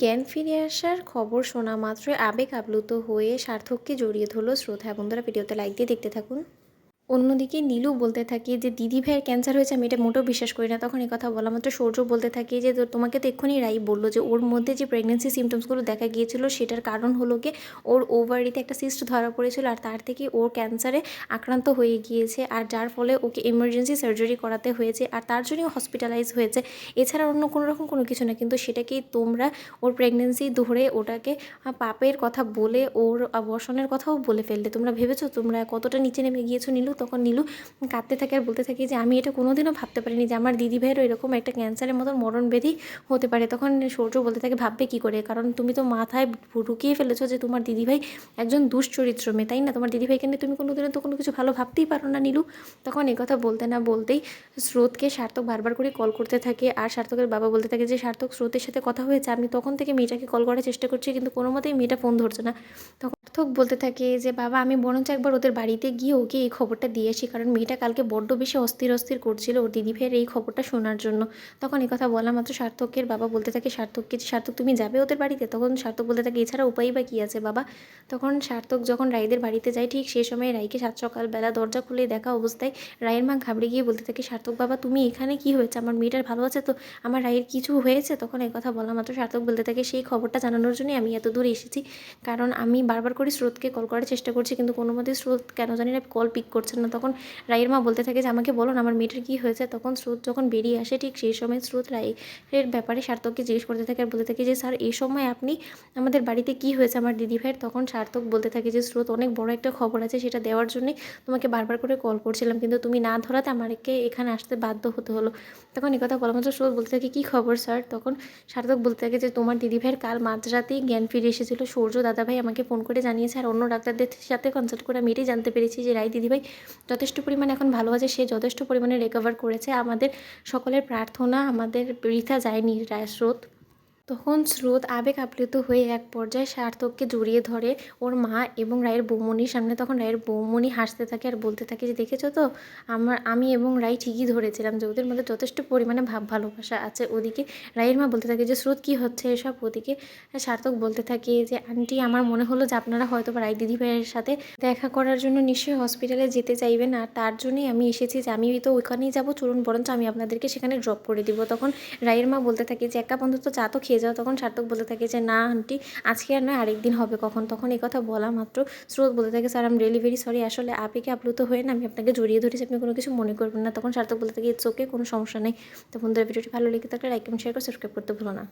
জ্ঞান ফিরে আসার খবর শোনা মাত্রই আবেগ আপ্লুত হয়ে সার্থককে জড়িয়ে ধরল শ্রোতা। বন্ধুরা ভিডিওতে লাইক দিয়ে দেখতে থাকুন। অন্যদিকে নীলু বলতে থাকে যে, দিদি ভাইয়ের ক্যান্সার হয়েছে, আমি এটা মোটেও বিশ্বাস করি না। তখন কথা বলা মাত্র সৌর্য বলতে থাকে যে তোমাকে তো এক্ষুনি রাই বলল যে, ওর মধ্যে যে প্রেগনেন্সি সিমটমসগুলো দেখা গিয়েছিল, সেটার কারণ হলো গিয়ে ওর ওভারিতে একটা সিস্ট ধরা পড়েছিল আর তার থেকে ওর ক্যান্সারে আক্রান্ত হয়ে গিয়েছে আর যার ফলে ওকে এমার্জেন্সি সার্জারি করাতে হয়েছে আর তার জন্যই হসপিটালাইজ হয়েছে। এছাড়া অন্য কোনো রকম কোনো কিছু না, কিন্তু সেটাকেই তোমরা ওর প্রেগনেন্সি ধরে ওটাকে পাপের কথা বলে, ওর আবর্ষণের কথাও বলে ফেললে। তোমরা ভেবেছো তোমরা কতটা নিচে নেমে গিয়েছো নীলু? তখন নীলু কাঁদতে থাকে আর বলতে থাকে যে, আমি এটা কোনোদিনও ভাবতে পারিনি যে আমার দিদি ভাইয়েরও এরকম একটা ক্যান্সারের মতন মরণ ব্যাধি হতে পারে। তখন সূর্য বলতে থাকে, ভাববে কী করে? কারণ তুমি তো মাথায় ঢুকিয়ে ফেলেছো যে তোমার দিদিভাই একজন দুশ্চরিত্র মেয়ে, তাই না? তোমার দিদিভাইকে নিয়ে তুমি কোনোদিনও তো কোনো কিছু ভালো ভাবতেই পারো না নীলু। তখন কথা বলতে না বলতেই স্রোতকে সার্থক বারবার করে কল করতে থাকে আর সার্থকের বাবা বলতে থাকে যে, সার্থক, স্রোতের সাথে কথা হয়েছে। আমি তখন থেকে মেয়েটাকে কল করার চেষ্টা করছি, কিন্তু কোনো মতেই মেয়েটা ফোন ধরছে না। তখন সার্থক বলতে থাকে যে, বাবা, আমি বরঞ্চ একবার ওদের বাড়িতে গিয়ে ওকে এই খবরটা দিয়ে আসি কারণ মেয়েটা কালকে বড্ড বেশি অস্থির অস্থির করছিল। ওর দিদি ভাইয়ের এই খবরটা শোনার জন্য। তখন কথা বলা মাত্র সার্থকের বাবা বলতে থাকে সার্থককে সার্থক তুমি যাবে ওদের বাড়িতে? তখন সার্থক বলতে থাকে, এছাড়া উপায় বা কী আছে বাবা? তখন সার্থক যখন রায়দের বাড়িতে যায়, ঠিক সেই সময় রায়কে সাত সকালবেলা দরজা খুলে দেখা অবস্থায় রায়ের মা ঘাবড়ে গিয়ে বলতে থাকে, সার্থক বাবা, তুমি এখানে কি হয়েছে? আমার মেয়েটার ভালো আছে তো? আমার রায়ের কিছু হয়েছে? তখন কথা বলা মাত্র সার্থক বলতে থাকে, সেই খবরটা জানানোর জন্যই আমি এত দূরে এসেছি। কারণ আমি বারবার করে স্রোতকে কল করার চেষ্টা করছি, কিন্তু কোনো মতেই স্রোত কেন জানি না কল পিক করছেন না, তখন রায়ের মা বলতে থাকে যে, আমাকে বলুন আমার মেয়েটার কী হয়েছে? তখন স্রোত যখন বেরিয়ে আসে, ঠিক সেই সময় স্রোত রায়ের ব্যাপারে সার্থককে জিজ্ঞেস করতে থাকে আর বলতে থাকে যে, স্যার এই সময় আপনি আমাদের বাড়িতে কি হয়েছে আমার দিদি ভাইয়ের? তখন সার্থক বলতে থাকে যে, স্রোত, অনেক বড় একটা খবর আছে, সেটা দেওয়ার জন্যে তোমাকে বারবার করে কল করছিলাম, কিন্তু তুমি না ধরাতে আমাকে এখানে আসতে বাধ্য হতে হলো। তখন এই কথা বলা মাত্র স্রোত বলতে থাকে, কী খবর, স্যার? তখন সার্থক বলতে থাকে যে, তোমার দিদি ভাইয়ের কাল মাঝরাতেই জ্ঞান ফিরে এসেছিল। সূর্য দাদাভাই আমাকে ফোন করে জানিয়েছে, আর অন্য ডাক্তারদের সাথে কনসাল্ট করে আমি এটাই জানতে পেরেছি যে, রায় দিদিভাই যথেষ্ট পরিমাণে এখন ভালো আছে, সে যথেষ্ট পরিমাণে রিকভার করেছে। আমাদের সকলের প্রার্থনা, আমাদের বৃথা যায়নি রায় স্রোত। তখন স্রোত আবেগ আপ্লুত হয়ে এক পর্যায়ে সার্থককে জড়িয়ে ধরে ওর মা এবং রায়ের বৌমনির সামনে। তখন রায়ের বৌমনি হাসতে থাকে আর বলতে থাকে যে, দেখেছ তো? আমার, আমি এবং রায় ঠিকই ধরেছিলাম। যে ওদের মধ্যে যথেষ্ট পরিমাণে ভাব ভালোবাসা আছে। ওদিকে রায়ের মা বলতে থাকে যে, স্রোত কী হচ্ছে এসব? ওদিকে সার্থক বলতে থাকে যে, আন্টি, আমার মনে হলো যে আপনারা হয়তো রায় দিদি ভাইয়ের সাথে দেখা করার জন্য নিশ্চয়ই হসপিটালে যেতে চাইবেন। আর তার জন্যই আমি এসেছি যে, আমি তো ওইখানেই যাব। চলুন, বরঞ্চ আমি আপনাদেরকে সেখানে ড্রপ করে দিব। তখন রায়ের মা বলতে থাকে যে, একা বন্ধু তো চা তো খেয়ে যাও। তখন সার্থক বলে থাকে যে, না আন্টি, আজকে আর নয় আরেকদিন হবে। কখন? তখন এই কথা বলা মাত্র স্রোত বলে থাকে, স্যার আমি রিয়েলি ভেরি সরি আসলে আবেগে আপ্লুত হয়ে না, আমি আপনাকে জড়িয়ে ধরেছি, আপনি কোনো কিছু মনে করবেন না। তখন সার্থক বলে থাকে ইটস ওকে কোনো সমস্যা নেই। তো বন্ধুরা, ভিডিওটি ভালো লেগে থাকলে লাইক এবং শেয়ার করে সাবস্ক্রাইব করতে ভুলো না।